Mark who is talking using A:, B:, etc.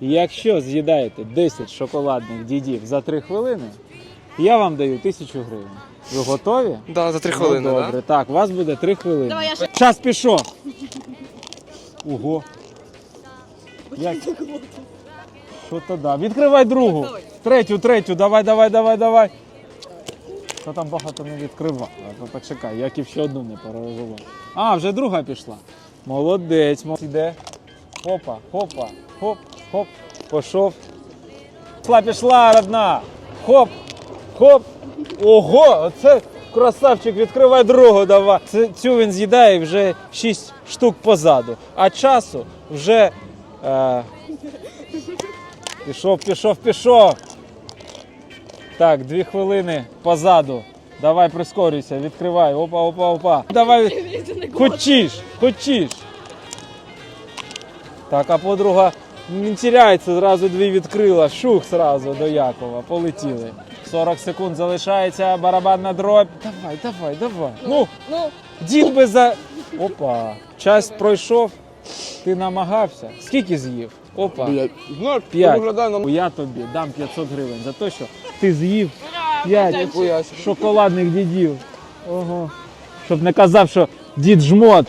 A: Якщо з'їдаєте 10 шоколадних дідів за 3 хвилини, я вам даю 1000 гривень. Ви готові?
B: Да, за три хвилини,
A: ну,
B: да?
A: добре, так, у вас буде 3 хвилини.
C: Давай, я ще-
A: Час пішов. Ого. Як? Що то да? Відкривай другу. Третю, третю, давай, давай, давай, давай. Та там багато не відкривав. А, то Почекай, як і ще одну не перерозував. А, вже друга пішла. Молодець, молодець. Іде. Хопа, хопа, хоп, хоп, пішов. Пішла, пішла, родна. Хоп, хоп. Ого, оце красавчик, відкривай другу давай. Це, цю він з'їдає вже 6 штук позаду. А часу вже. Е, пішов, пішов, пішов. Так, дві хвилини позаду. Давай прискорюйся, відкривай. Опа, опа, опа. Давай. Хочеш, хочеш. Так, а подруга не тіряється, зразу дві відкрила. Шух зразу до Якова. Полетіли. 40 секунд залишається, барабанна дробь. Давай, давай, давай. Ну,
C: Ну,
A: дід би за. Опа. Час пройшов. Ти намагався. Скільки з'їв? Опа.
B: Ну,
A: П'ять.
B: виглядає.
A: Я тобі дам 500 гривень за те, що ти з'їв 5
B: Ніхуя собі.
A: шоколадних дідів. Ого. Щоб не казав, що дід жмот.